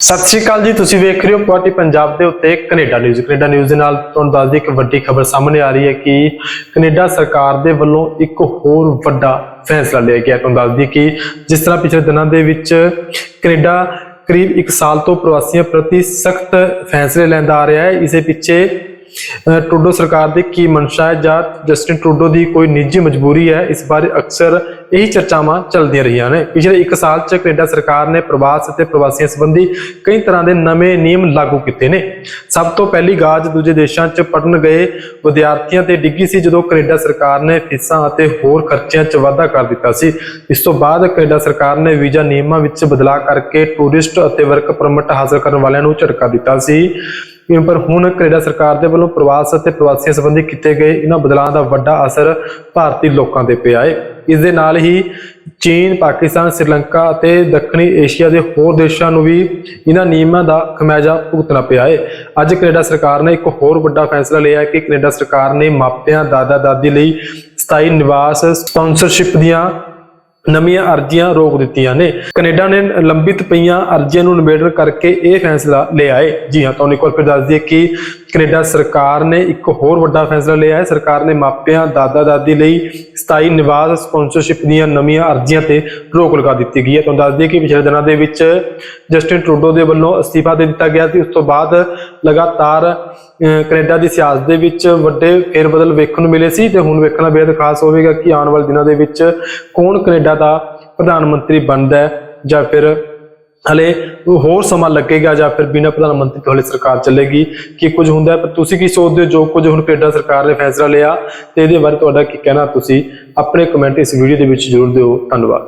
ਸਤਿ ਸ਼੍ਰੀ ਅਕਾਲ ਜੀ, ਤੁਸੀਂ ਵੇਖ ਰਹੇ ਹੋ ਪੁਆਟੀ ਪੰਜਾਬ ਦੇ ਉੱਤੇ ਕੈਨੇਡਾ ਨਿਊਜ਼। ਕੈਨੇਡਾ ਨਿਊਜ਼ ਦੇ ਨਾਲ ਤੁਹਾਨੂੰ ਦੱਸਦੀ ਇੱਕ ਵੱਡੀ ਖਬਰ ਸਾਹਮਣੇ ਆ ਰਹੀ ਹੈ ਕਿ ਕੈਨੇਡਾ ਸਰਕਾਰ ਦੇ ਵੱਲੋਂ ਇੱਕ ਹੋਰ ਵੱਡਾ ਫੈਸਲਾ ਲਿਆ ਗਿਆ। ਤੁਹਾਨੂੰ ਦੱਸਦੀ ਕਿ ਜਿਸ ਤਰ੍ਹਾਂ ਪਿਛਲੇ ਦਿਨਾਂ ਦੇ ਵਿੱਚ ਕੈਨੇਡਾ ਕਰੀਬ 1 ਸਾਲ ਤੋਂ ਪ੍ਰਵਾਸੀਆਂ ਪ੍ਰਤੀ ਸਖਤ ਫੈਸਲੇ ਲੈਂਦਾ ਆ ਰਿਹਾ ਹੈ, ਇਸੇ ਪਿੱਛੇ ਟਰੂਡੋ ਸਰਕਾਰ ਦੀ ਕੀ ਮਨਸ਼ਾ ਹੈ ਜਾਂ ਜਸਟਿਨ ਟਰੂਡੋ ਦੀ ਕੋਈ ਨਿੱਜੀ ਮਜਬੂਰੀ ਹੈ? ਇਸ ਬਾਰੇ ਅਕਸਰ ਇਹੀ ਚਰਚਾਵਾਂ ਚੱਲਦੀਆਂ ਰਹੀਆਂ ਨੇ। ਪਿਛਲੇ 1 ਸਾਲ 'ਚ ਕੈਨੇਡਾ ਸਰਕਾਰ ਨੇ ਪ੍ਰਵਾਸ ਅਤੇ ਪ੍ਰਵਾਸੀਆਂ ਸੰਬੰਧੀ ਕਈ ਤਰ੍ਹਾਂ ਦੇ ਨਵੇਂ ਨਿਯਮ ਲਾਗੂ ਕੀਤੇ ਨੇ। ਸਭ ਤੋਂ ਪਹਿਲੀ ਗਾਜ ਦੂਜੇ ਦੇਸ਼ਾਂ 'ਚ ਪੜਨ ਗਏ ਵਿਦਿਆਰਥੀਆਂ ਤੇ ਡਿੱਗੀ ਸੀ ਜਦੋਂ ਕੈਨੇਡਾ ਸਰਕਾਰ ਨੇ ਫੀਸਾਂ ਅਤੇ ਹੋਰ ਖਰਚਿਆਂ 'ਚ ਵਾਧਾ ਕਰ ਦਿੱਤਾ ਸੀ। ਇਸ ਤੋਂ ਬਾਅਦ ਕੈਨੇਡਾ ਸਰਕਾਰ ਨੇ ਵੀਜ਼ਾ ਨਿਯਮਾਂ ਵਿੱਚ ਬਦਲਾਅ ਕਰਕੇ ਟੂਰਿਸਟ ਅਤੇ ਵਰਕ ਪਰਮਿਟ ਹਾਸਲ ਕਰਨ ਵਾਲਿਆਂ ਨੂੰ ਝਟਕਾ ਦਿੱਤਾ ਸੀ। ਪਰ ਹੁਣ ਕੈਨੇਡਾ ਸਰਕਾਰ ਦੇ ਵੱਲੋਂ ਪ੍ਰਵਾਸ ਅਤੇ ਪ੍ਰਵਾਸੀਆਂ ਸੰਬੰਧੀ ਕੀਤੇ ਗਏ ਇਹਨਾਂ ਬਦਲਾਅ ਦਾ ਵੱਡਾ ਅਸਰ ਭਾਰਤੀ ਲੋਕਾਂ ਤੇ ਪਿਆ ਹੈ ਇਸ ਦੇ ਨਾਲ ਹੀ ਚੀਨ, ਪਾਕਿਸਤਾਨ, ਸ੍ਰੀਲੰਕਾ ਅਤੇ ਦੱਖਣੀ ਏਸ਼ੀਆ ਦੇ ਹੋਰ ਦੇਸ਼ਾਂ ਨੂੰ ਵੀ ਇਹਨਾਂ ਨਿਯਮਾਂ ਦਾ ਖਮਿਆਜਾ ਭੁਗਤਣਾ ਪਿਆ ਹੈ ਅੱਜ ਕੈਨੇਡਾ ਸਰਕਾਰ ਨੇ ਇੱਕ ਹੋਰ ਵੱਡਾ ਫੈਸਲਾ ਲਿਆ ਹੈ ਕਿ ਕੈਨੇਡਾ ਸਰਕਾਰ ਨੇ ਮਾਪਿਆਂ ਦਾਦਾ ਦਾਦੀ ਲਈ ਸਥਾਈ ਨਿਵਾਸ, ਸਪਾਂਸਰਸ਼ਿਪ ਦੀਆਂ ਨਵੀਆਂ ਅਰਜ਼ੀਆਂ ਰੋਕ ਦਿੱਤੀਆਂ ਨੇ। ਕੈਨੇਡਾ ਨੇ ਲੰਬਿਤ ਪਈਆਂ ਅਰਜ਼ੀਆਂ ਨੂੰ ਨਿਬੇੜਨ ਕਰਕੇ ਇਹ ਫੈਸਲਾ ਲਿਆ ਹੈ ਜੀ ਹਾਂ, ਤੁਹਾਨੂੰ ਇੱਕ ਵਾਰ ਫਿਰ ਦੱਸ ਦਈਏ ਕਿ ਕੈਨੇਡਾ ਸਰਕਾਰ ਨੇ ਇੱਕ ਹੋਰ ਵੱਡਾ ਫੈਸਲਾ ਲਿਆ ਹੈ। ਸਰਕਾਰ ਨੇ ਮਾਪਿਆਂ ਦਾਦਾ ਦਾਦੀ ਲਈ ਸਥਾਈ ਨਿਵਾਸ ਸਪਾਂਸਰਸ਼ਿਪ ਦੀਆਂ ਨਵੀਆਂ ਅਰਜ਼ੀਆਂ ਤੇ ਰੋਕ ਲਗਾ ਦਿੱਤੀ ਗਈ ਹੈ। ਤੁਹਾਨੂੰ ਦੱਸ ਦਈਏ ਕਿ ਪਿਛਲੇ ਦਿਨਾਂ ਦੇ ਵਿੱਚ ਜਸਟਿਨ ਟਰੂਡੋ ਦੇ ਵੱਲੋਂ ਅਸਤੀਫਾ ਦੇ ਦਿੱਤਾ ਗਿਆ ਸੀ। ਉਸ ਤੋਂ ਬਾਅਦ ਲਗਾਤਾਰ ਅਹ, ਕੈਨੇਡਾ ਦੀ ਸਿਆਸਤ ਦੇ ਵਿੱਚ ਵੱਡੇ ਫੇਰਬਦਲ ਵੇਖਣ ਨੂੰ ਮਿਲੇ ਸੀ ਤੇ ਹੁਣ ਵੇਖਣਾ ਬੇਹੱਦ ਖਾਸ ਹੋਵੇਗਾ ਕਿ ਆਉਣ ਵਾਲੇ ਦਿਨਾਂ ਦੇ ਵਿੱਚ ਕੌਣ ਕੈਨੇਡਾ ਦਾ ਪ੍ਰਧਾਨ ਮੰਤਰੀ ਬਣਦਾ ਹੈ ਜਾਂ ਫਿਰ ਹਲੇ ਹੋਰ ਸਮਾਂ ਲੱਗੇਗਾ ਜਾਂ ਫਿਰ ਬਿਨਾਂ ਪ੍ਰਧਾਨ ਮੰਤਰੀ ਤੋਂ ਹਲੇ ਸਰਕਾਰ ਚੱਲੇਗੀ, ਕੀ ਕੁਝ ਹੁੰਦਾ ਪਰ ਤੁਸੀਂ ਕੀ ਸੋਚਦੇ ਹੋ? ਜੋ ਕੁਝ ਹੁਣ ਕੈਨੇਡਾ ਸਰਕਾਰ ਨੇ ਫੈਸਲਾ ਲਿਆ, ਤੇ ਇਹਦੇ ਬਾਰੇ ਤੁਹਾਡਾ ਕੀ ਕਹਿਣਾ ਤੁਸੀਂ? ਆਪਣੇ ਕਮੈਂਟ ਇਸ ਵੀਡੀਓ ਦੇ ਵਿੱਚ ਜ਼ਰੂਰ ਦਿਓ। ਧੰਨਵਾਦ।